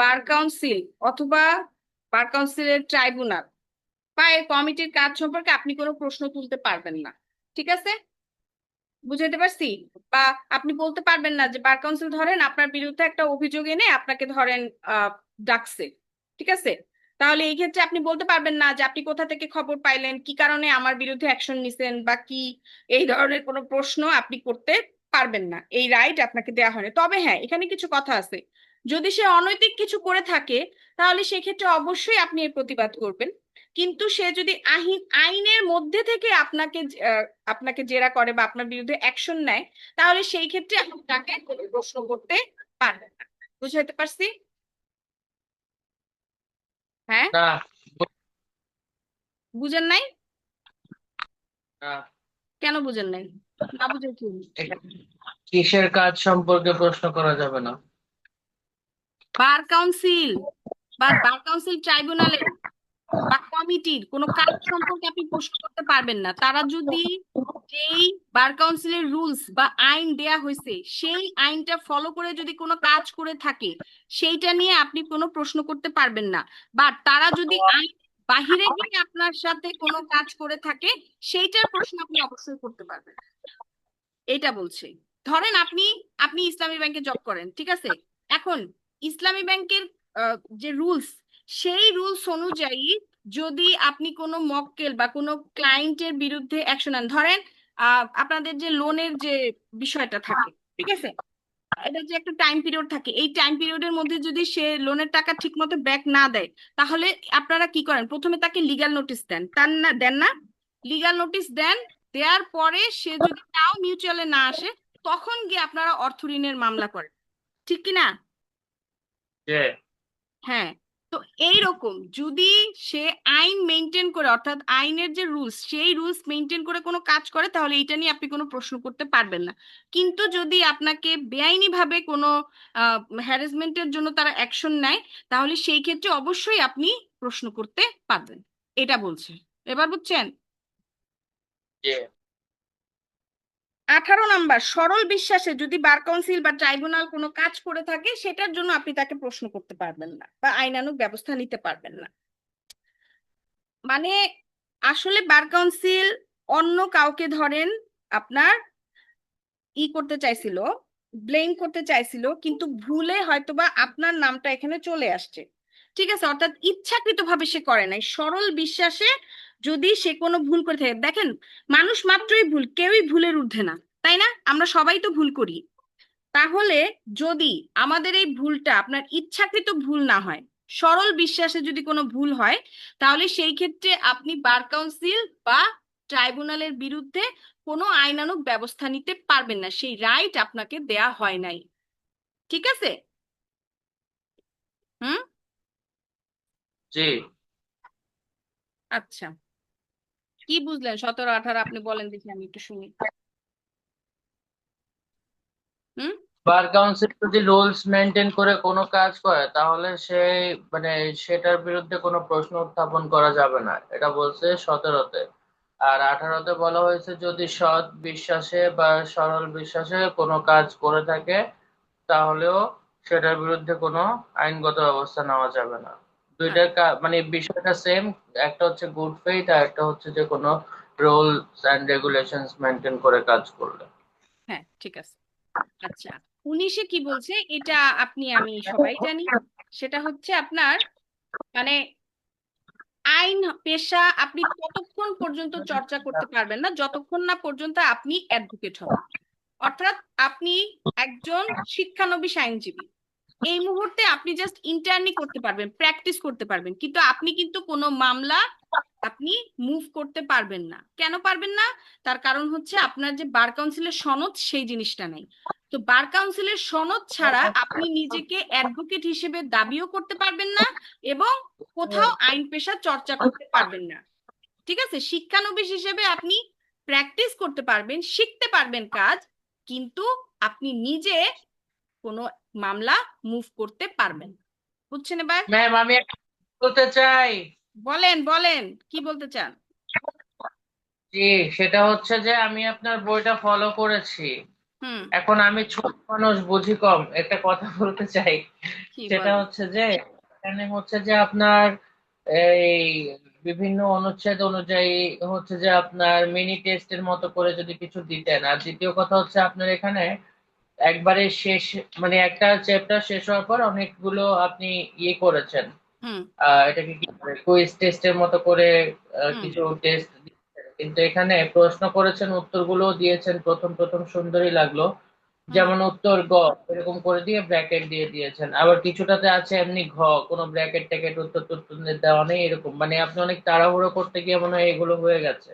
Bar council অথবা বার কাউন্সিলের tribunal বা এই কমিটির কাজ সম্পর্কে আপনি কোনো প্রশ্ন তুলতে পারবেন না, ঠিক আছে? বুঝাইতে পারছি? বা আপনি বলতে পারবেন না যে বার কাউন্সিল ধরেন আপনার বিরুদ্ধে একটা অভিযোগ এনে আপনাকে ধরেন ডাকছে, ঠিক আছে? তাহলে এই ক্ষেত্রে আপনি বলতে পারবেন না যে আপনি কোথা থেকে খবর পাইলেন, কি কারণে আমার বিরুদ্ধে অ্যাকশন নিছেন বা কি এই ধরনের কোনো প্রশ্ন আপনি করতে পারবেন না। এই রাইট আপনাকে দেওয়া হয়নি। তবে হ্যাঁ এখানে কিছু কথা আছে। যদি সে অনৈতিক কিছু করে থাকে তাহলে সেক্ষেত্রে অবশ্যই আপনি এর প্রতিবাদ করবেন। কিন্তু সে যদি আইন আইনের মধ্যে থেকে আপনাকে আপনাকে জেরা করে বা আপনার বিরুদ্ধে অ্যাকশন নেয় তাহলে সেই ক্ষেত্রে আপনি তাকে কোনো প্রশ্ন করতে পারবেন না। বুঝাইতে পারছি? হ্যাঁ? বুঝেন নাই? কেন বুঝেন নাই? না বুঝে কি কিসের কাজ সম্পর্কে প্রশ্ন করা যাবে না। বার কাউন্সিল বা বার কাউন্সিল ট্রাইব্যুনালের বা কমিটির কোনো কাজ সম্পর্কে আপনি প্রশ্ন করতে পারবেন না। তারা যদি যেই বার কাউন্সিলের রুলস বা আইন দেয়া হয়েছে, সেই আইনটা ফলো করে যদি কোনো কাজ করে থাকে, সেইটা নিয়ে আপনি কোনো প্রশ্ন করতে পারবেন না। বা তারা যদি আইন বাহিরে গিয়ে আপনার সাথে কোনো কাজ করে থাকে, সেইটার প্রশ্ন আপনি অবশ্যই করতে পারবেন। এটা বলছে। ধরেন আপনি আপনি ইসলামী ব্যাংকে জব করেন, ঠিক আছে? এখন ইসলামী ব্যাংকের যে রুলস, সেই রুলস অনুযায়ী যদি আপনি কোনো মক্কেল বা কোনো ক্লায়েন্টের বিরুদ্ধে অ্যাকশন নেন, ধরেন আপনাদের যে লোনের যে বিষয়টা থাকে, ঠিক আছে? এটা যে একটা টাইম পিরিয়ড থাকে, এই টাইম পিরিয়ডের মধ্যে যদি সে লোনের টাকা ঠিক মতো ব্যাক না দেয়, তাহলে আপনারা কি করেন? প্রথমে তাকে লিগ্যাল নোটিশ দেন। তার না, দেন না লিগ্যাল নোটিশ দেন, দেওয়ার পরে সে যদি তাও মিউচুয়ালে না আসে, তখন গিয়ে আপনারা অর্থ ঋণের মামলা করেন। ঠিক কি না যে হ্যাঁ তো এইরকম যদি সে আইন মেনটেন করে অর্থাৎ আইনের যে রুলস সেই রুলস মেনটেন করে কোনো কাজ করে তাহলে এটা নিয়ে আপনি কোনো প্রশ্ন করতে পারবেন না। কিন্তু যদি আপনাকে বেআইনি ভাবে কোনো হ্যারাসমেন্টের জন্য তারা অ্যাকশন নেয় তাহলে সেই ক্ষেত্রে অবশ্যই আপনি প্রশ্ন করতে পারবেন। এটা বলছে। এবার বুঝছেন? আঠারো নাম্বার, সরল বিশ্বাসে যদি বার কাউন্সিল বা ট্রাইব্যুনাল কোনো কাজ করে থাকে, সেটার জন্য আপনি তাকে প্রশ্ন করতে পারবেন না বা আইনানুগ ব্যবস্থা নিতে পারবেন না। মানে আসলে বার কাউন্সিল অন্য কাউকে ধরেন আপনার ই করতে চাইছিল ব্লেম করতে চাইছিল, কিন্তু ভুলে হয়তোবা আপনার নামটা এখানে চলে আসছে। ঠিক আছে? অর্থাৎ ইচ্ছাকৃতভাবে সে করে নাই। সরল বিশ্বাসে যদি সে কোনো ভুল করে থাকে দেখেন মানুষ মাত্রই ভুল কেউই ভুলের ঊর্ধ্বে না তাই না? আমরা সবাই তো ভুল করি। তাহলে যদি আমাদের এই ভুলটা আপনার ইচ্ছাকৃত ভুল না হয় সরল বিশ্বাসে যদি কোনো ভুল হয় তাহলে সেই ক্ষেত্রে আপনি বার কাউন্সিল বা ট্রাইব্যুনালের বিরুদ্ধে কোনো আইনানুগ ব্যবস্থা নিতে পারবেন না সেই রাইট আপনাকে দেয়া হয় নাই। ঠিক আছে? হুম? জি। আচ্ছা। কি বুঝলেন? সতেরো, আঠারো আপনি বলেন দেখি আমি একটু শুনি। হুম? বার কাউন্সিল যদি রুলস মেনটেন করে কোনো কাজ করে, তাহলে সে মানে সেটার বিরুদ্ধে কোনো প্রশ্ন উত্থাপন করা যাবে না। এটা বলছে সতেরোতে। আর আঠারোতে বলা হয়েছে যদি সৎ বিশ্বাসে বা সরল বিশ্বাসে কোনো কাজ করে থাকে, তাহলেও সেটার বিরুদ্ধে কোনো আইনগত ব্যবস্থা নেওয়া যাবে না। দুইটার মানে বিষয়টা সেম একটা হচ্ছে গুড ফেইথ আর একটা হচ্ছে যে কোনো রুলস এন্ড রেগুলেশনস মেনটেন করে কাজ করলে। হ্যাঁ ঠিক আছে। আচ্ছা উনিশে কি বলছে? এটা আপনি আমি সবাই জানি। সেটা হচ্ছে আপনার মানে আইন পেশা আপনি ততক্ষণ পর্যন্ত চর্চা করতে পারবেন না যতক্ষণ না পর্যন্ত আপনি অ্যাডভোকেট হন অর্থাৎ আপনি একজন শিক্ষানবিশ আইনজীবী। এই মুহূর্তে আপনি জাস্ট ইন্টার্নি করতে পারবেন প্র্যাকটিস করতে পারবেন। কিন্তু আপনি কিন্তু কোনো মামলা আপনি মুভ করতে পারবেন না। কেন পারবেন না? তার কারণ হচ্ছে আপনার যে বার কাউন্সিলের সনদ, সেই জিনিসটা নেই। তো বার কাউন্সিলের সনদ ছাড়া আপনি নিজেকে অ্যাডভোকেট হিসেবে দাবিও করতে পারবেন না এবং কোথাও আইন পেশা চর্চা করতে পারবেন না। ঠিক আছে? শিক্ষানবিশ হিসেবে আপনি প্র্যাকটিস করতে পারবেন, শিখতে পারবেন কাজ, কিন্তু আপনি নিজে কোনো মামলা মুভ করতে পারবেন। বুঝছেন এবার? ম্যাম আমি বলতে চাই। বলেন বলেন কি বলতে চান? জি সেটা হচ্ছে যে আমি আপনার বইটা ফলো করেছি। এখন আমি ছোট মানুষ বুঝি কম একটা কথা বলতে চাই। সেটা হচ্ছে যে এখানে হচ্ছে যে আপনার এই বিভিন্ন অনুচ্ছেদ অনুযায়ী হচ্ছে যে আপনার মিনি টেস্টের মতো করে যদি কিছু দিতেন। আর দ্বিতীয় কথা হচ্ছে আপনার এখানে একবারে শেষ মানে একটা চ্যাপ্টার শেষ হওয়ার পর অনেকগুলো আপনি ইয়ে করেছেন। এটাকে কি কুইজ টেস্টের মতো করে কিছু টেস্ট কিন্তু এখানে প্রশ্ন করেছেন উত্তরগুলো দিয়েছেন প্রথম প্রথম সুন্দরই লাগল। যেমন উত্তর গ এরকম করে দিয়ে ব্র্যাকেট দিয়ে দিয়েছেন। আবার কিছুটাতে আছে এমনি ঘ কোনো ব্র্যাকেট ট্যাকেট উত্তর টুত্তর দেওয়া নেই এরকম। মানে আপনি অনেক তাড়াহুড়ো করতে গিয়ে মনে হয় এগুলো হয়ে গেছে।